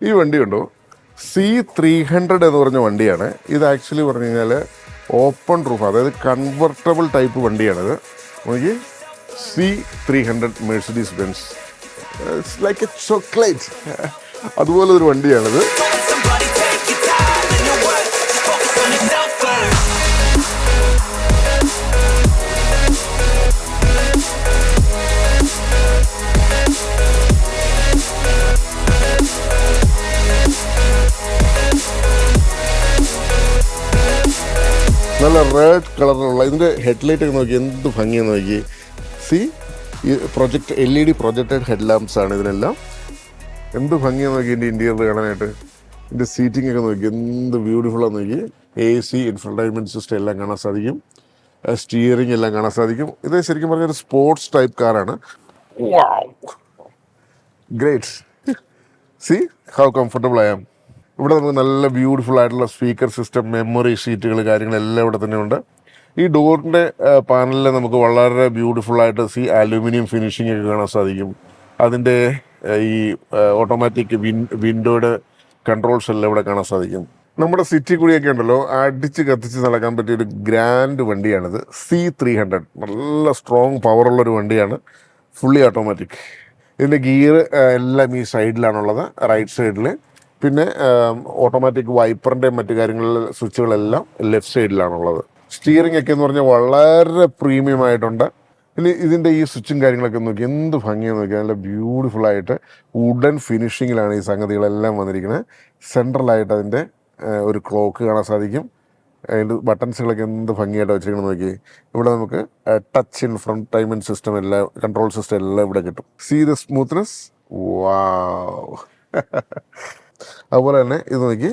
ഈ വണ്ടി ഉണ്ടോ? സി ത്രീ ഹൺഡ്രഡ് എന്ന് പറഞ്ഞ വണ്ടിയാണ്. ഇത് ആക്ച്വലി പറഞ്ഞു കഴിഞ്ഞാൽ ഓപ്പൺ റൂഫ് അതായത് കൺവെർട്ടബിൾ ടൈപ്പ് വണ്ടിയാണിത് നോക്കി C three hundred Mercedes Benz it's like a chocolate അതുപോലെ ഒരു വണ്ടിയാണിത്. നല്ല റെഡ് കളറിലുള്ള ഇതിന്റെ ഹെഡ്ലൈറ്റ് ഒക്കെ നോക്കി എന്ത് ഭംഗിയെന്ന് നോക്കി. സി ഈ project L E D projected head lamps ആണ് ഇതിനെല്ലാം. എന്ത് ഭംഗിയാണ് നോക്കി ഇതിന്റെ ഇന്റീരിയർ കാണാനായിട്ട്. ഇതിന്റെ സീറ്റിംഗ് ഒക്കെ നോക്കി എന്ത് ബ്യൂട്ടിഫുള്ളാന്ന് നോക്കി. എ സി ഇൻഫർടൈൻമെന്റ് സിസ്റ്റം എല്ലാം കാണാൻ സാധിക്കും. സ്റ്റിയറിംഗ് എല്ലാം കാണാൻ സാധിക്കും. ഇത് ശരിക്കും പറഞ്ഞാൽ ഒരു സ്പോർട്സ് ടൈപ്പ് കാറാണ് great see how comfortable I am ഇവിടെ നമുക്ക് നല്ല ബ്യൂട്ടിഫുൾ ആയിട്ടുള്ള സ്പീക്കർ സിസ്റ്റം മെമ്മറി ഷീറ്റുകൾ കാര്യങ്ങളെല്ലാം ഇവിടെ തന്നെ ഉണ്ട് ഈ ഡോറിന്റെ പാനലിൽ നമുക്ക് വളരെ ബ്യൂട്ടിഫുൾ ആയിട്ട് സി അലൂമിനിയം ഫിനിഷിംഗ് ഒക്കെ കാണാൻ സാധിക്കും. അതിന്റെ ഈ ഓട്ടോമാറ്റിക് വിൻ വിൻഡോയുടെ കൺട്രോൾസ് എല്ലാം ഇവിടെ കാണാൻ സാധിക്കും. നമ്മുടെ സിറ്റി കൂടിയൊക്കെ ഉണ്ടല്ലോ അടിച്ച് കത്തിച്ച് നടക്കാൻ പറ്റിയ ഒരു ഗ്രാൻഡ് വണ്ടിയാണിത്. സി ത്രീ ഹൺഡ്രഡ് നല്ല സ്ട്രോങ് പവറുള്ളൊരു വണ്ടിയാണ്. ഫുള്ളി ഓട്ടോമാറ്റിക് ഇതിന്റെ ഗിയർ എല്ലാം ഈ സൈഡിലാണുള്ളത് റൈറ്റ് സൈഡിൽ പിന്നെ ഓട്ടോമാറ്റിക് വൈപ്പറിന്റെ മറ്റു കാര്യങ്ങളിലെ സ്വിച്ചുകളെല്ലാം ലെഫ്റ്റ് സൈഡിലാണുള്ളത് സ്റ്റിയറിംഗ് ഒക്കെ എന്ന് പറഞ്ഞാൽ വളരെ പ്രീമിയം ആയിട്ടുണ്ട്. ഇനി ഇതിന്റെ ഈ സ്വിച്ചും കാര്യങ്ങളൊക്കെ നോക്കി എന്ത് ഭംഗിയാണെന്ന് നോക്കി നല്ല ബ്യൂട്ടിഫുൾ ആയിട്ട് വുഡൻ ഫിനിഷിങ്ങിലാണ് ഈ സംഗതികളെല്ലാം വന്നിരിക്കുന്നത് സെൻട്രലായിട്ട് അതിന്റെ ഒരു ക്ലോക്ക് കാണാൻ സാധിക്കും. അതിന്റെ ബട്ടൺസുകളൊക്കെ എന്ത് ഭംഗിയായിട്ട് വെച്ചിരിക്കണം നോക്കി. ഇവിടെ നമുക്ക് touch in front timing system എല്ലാം കൺട്രോൾ സിസ്റ്റം എല്ലാം ഇവിടെ കിട്ടും. സീ ദ സ്മൂത്ത്നെസ് വാവ് അതുപോലെ തന്നെ ഇത് നോക്കി.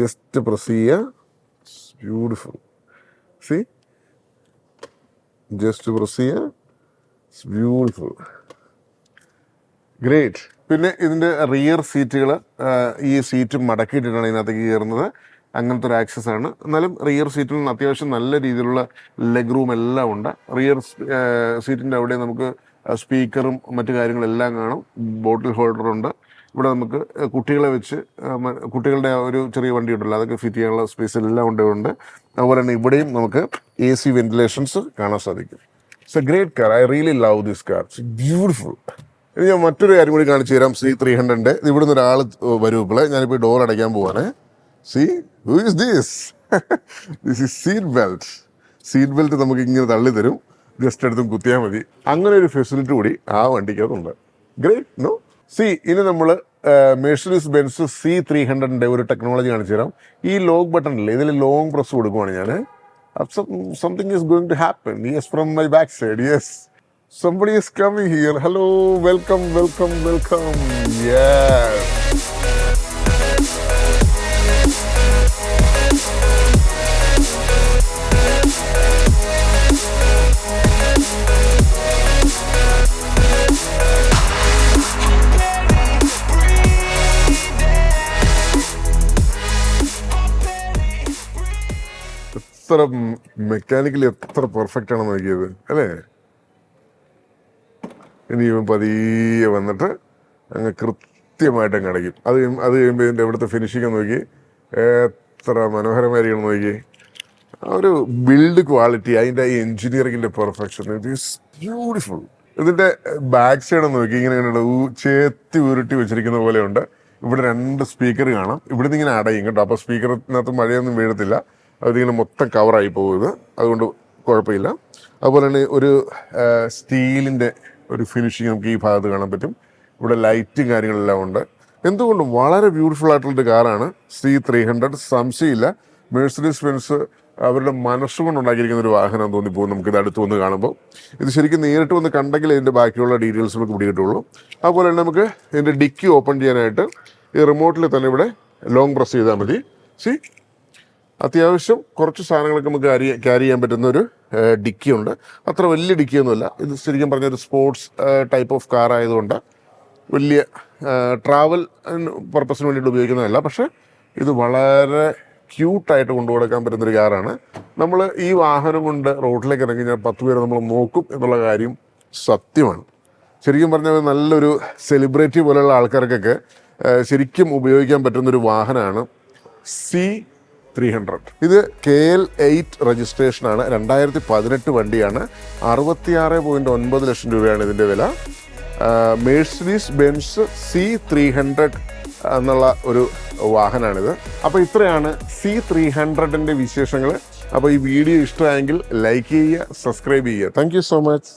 ജസ്റ്റ് പ്രസ് ചെയ്യുക. ബ്യൂട്ടിഫുൾ സി ജസ്റ്റ് പ്രസ് ചെയ്യുക. ബ്യൂട്ടിഫുൾ ഗ്രേറ്റ് പിന്നെ ഇതിന്റെ റിയർ സീറ്റുകൾ ഈ സീറ്റ് മടക്കിയിട്ടിട്ടാണ് ഇതിനകത്തേക്ക് കയറുന്നത്. അങ്ങനത്തെ ഒരു ആക്സസ് ആണ്. എന്നാലും റിയർ സീറ്റിൽ അത്യാവശ്യം നല്ല രീതിയിലുള്ള ലെഗ് റൂം എല്ലാം ഉണ്ട്. റിയർ സീറ്റിന്റെ അവിടെ നമുക്ക് സ്പീക്കറും മറ്റു കാര്യങ്ങളെല്ലാം കാണും. ബോട്ടിൽ ഹോൾഡറുണ്ട് ഇവിടെ നമുക്ക് കുട്ടികളെ വെച്ച് കുട്ടികളുടെ ഒരു ചെറിയ വണ്ടി ഉണ്ടല്ലോ അതൊക്കെ ഫിറ്റ് ചെയ്യാനുള്ള സ്പേസ് എല്ലാം ഉണ്ട് അതുപോലെ തന്നെ ഇവിടെയും നമുക്ക് എ സി വെന്റിലേഷൻസ് കാണാൻ സാധിക്കും. It's a great car I really love this car it's beautiful ഇനി ഞാൻ മറ്റൊരു കാര്യം കൂടി കാണിച്ചു തരാം. സി ത്രീ ഹൺഡ്രഡിന്റെ ഇവിടുന്ന് ഒരാൾ വരും ഇപ്പോൾ ഞാനിപ്പോൾ ഡോർ അടയ്ക്കാൻ പോവാണ്. See who is this this is seat belt seat belt നമുക്ക് ഇങ്ങനെ തള്ളി തരും. ജസ്റ്റ് എടുത്തും കുത്തിയാൽ മതി. അങ്ങനെ ഒരു ഫെസിലിറ്റി കൂടി ആ വണ്ടിക്കകത്തുണ്ട്. ഗ്രേറ്റ് നോ സി ഇനി നമ്മൾ മേഴ്സറീസ് ബെൻസ് സി ത്രീ ഹൺഡ്രഡിന്റെ ഒരു ടെക്നോളജി കാണിച്ചു തരാം. ഈ ലോക്ക് ബട്ടൺ ഇല്ലേ ഇതിൽ ലോങ് പ്രസ് കൊടുക്കുവാണ് ഞാൻ something is going to happen yes from my back side yes somebody is coming here hello welcome welcome welcome Yes. എത്ര മെക്കാനിക്കലി എത്ര പെർഫെക്റ്റ് ആണ് നോക്കിയത് അല്ലേ? ഇനി ഇവൻ പതിയെ വന്നിട്ട് അങ്ങ് കൃത്യമായിട്ട് അങ്ങ് അടയ്ക്കും. അത് അത് കഴിയുമ്പോൾ ഇതിന്റെ ഇവിടുത്തെ ഫിനിഷിംഗ് നോക്കി. എത്ര മനോഹരമായിരിക്കണം നോക്കി. ഒരു ബിൽഡ് ക്വാളിറ്റി അതിന്റെ ഈ എൻജിനീയറിങ്ങിന്റെ പെർഫെക്ഷൻ ഇറ്റ് ഈസ് ബ്യൂട്ടിഫുൾ ഇതിന്റെ ബാക്ക് സൈഡ് നോക്കി ഇങ്ങനെ ഇങ്ങനെയുള്ള ചേത്തി ഉരുട്ടി വെച്ചിരിക്കുന്ന പോലെയുണ്ട് ഇവിടെ രണ്ട് സ്പീക്കർ കാണാം. ഇവിടുന്ന് ഇങ്ങനെ അടയും കേട്ടോ. അപ്പോൾ സ്പീക്കറിനകത്ത് മഴയൊന്നും വീഴത്തില്ല. അതിങ്ങനെ മൊത്തം കവറായി പോകുന്നത്. അതുകൊണ്ട് കുഴപ്പമില്ല. അതുപോലെ തന്നെ ഒരു സ്റ്റീലിന്റെ ഒരു ഫിനിഷിങ് നമുക്ക് ഈ ഭാഗത്ത് കാണാൻ പറ്റും. ഇവിടെ ലൈറ്റും കാര്യങ്ങളെല്ലാം ഉണ്ട്. എന്തുകൊണ്ടും വളരെ ബ്യൂട്ടിഫുൾ ആയിട്ടുള്ളൊരു കാറാണ്. സി ത്രീ ഹൺഡ്രഡ് സംശയമില്ല. മേഴ്സഡീസ് ബെൻസ് അവരുടെ മനസ്സുകൊണ്ട് ഉണ്ടാക്കിയിരിക്കുന്ന ഒരു വാഹനം തോന്നിപ്പോകും നമുക്കിത് അടുത്ത് വന്ന് കാണുമ്പോൾ. ഇത് ശരിക്കും നേരിട്ട് വന്ന് കണ്ടെങ്കിൽ ഇതിന്റെ ബാക്കിയുള്ള ഡീറ്റെയിൽസ് നമുക്ക് പിടികിട്ടുള്ളൂ. അതുപോലെ തന്നെ നമുക്ക് ഇതിന്റെ ഡിക്കി ഓപ്പൺ ചെയ്യാനായിട്ട് ഈ റിമോട്ടിൽ തന്നെ ഇവിടെ ലോങ് പ്രസ് ചെയ്താൽ മതി. സി അത്യാവശ്യം കുറച്ച് സാധനങ്ങളൊക്കെ നമുക്ക് ക്യാരി ക്യാരി ചെയ്യാൻ പറ്റുന്ന ഒരു ഡിക്കിയുണ്ട് അത്ര വലിയ ഡിക്കിയൊന്നുമല്ല ഇത് ശരിക്കും പറഞ്ഞൊരു സ്പോർട്സ് ടൈപ്പ് ഓഫ് കാർ ആയതുകൊണ്ട് വലിയ ട്രാവൽ പർപ്പസിന് വേണ്ടിയിട്ട് ഉപയോഗിക്കുന്നതല്ല. പക്ഷേ ഇത് വളരെ ക്യൂട്ടായിട്ട് കൊണ്ടു കൊടുക്കാൻ പറ്റുന്ന ഒരു കാറാണ് നമ്മൾ ഈ വാഹനം കൊണ്ട് റോഡിലേക്ക് ഇറങ്ങി കഴിഞ്ഞാൽ പത്ത് പേര് നമ്മൾ നോക്കും എന്നുള്ള കാര്യം സത്യമാണ്. ശരിക്കും പറഞ്ഞാൽ നല്ലൊരു സെലിബ്രിറ്റി പോലെയുള്ള ആൾക്കാർക്കൊക്കെ ശരിക്കും ഉപയോഗിക്കാൻ പറ്റുന്നൊരു വാഹനമാണ്. സി ത്രീ ഹൺഡ്രഡ് ഇത് കെ എൽ എയ്റ്റ് രജിസ്ട്രേഷനാണ് രണ്ടായിരത്തി പതിനെട്ട് വണ്ടിയാണ്. അറുപത്തിയാറ് പോയിന്റ് ഒൻപത് ലക്ഷം രൂപയാണ് ഇതിന്റെ വില. Mercedes Benz C three hundred എന്നുള്ള ഒരു വാഹനമാണിത് അപ്പോൾ ഇത്രയാണ് സി ത്രീ ഹൺഡ്രഡിന്റെ വിശേഷങ്ങൾ അപ്പോൾ ഈ വീഡിയോ ഇഷ്ടമായെങ്കിൽ ലൈക്ക് ചെയ്യുക സബ്സ്ക്രൈബ് ചെയ്യുക. Thank so much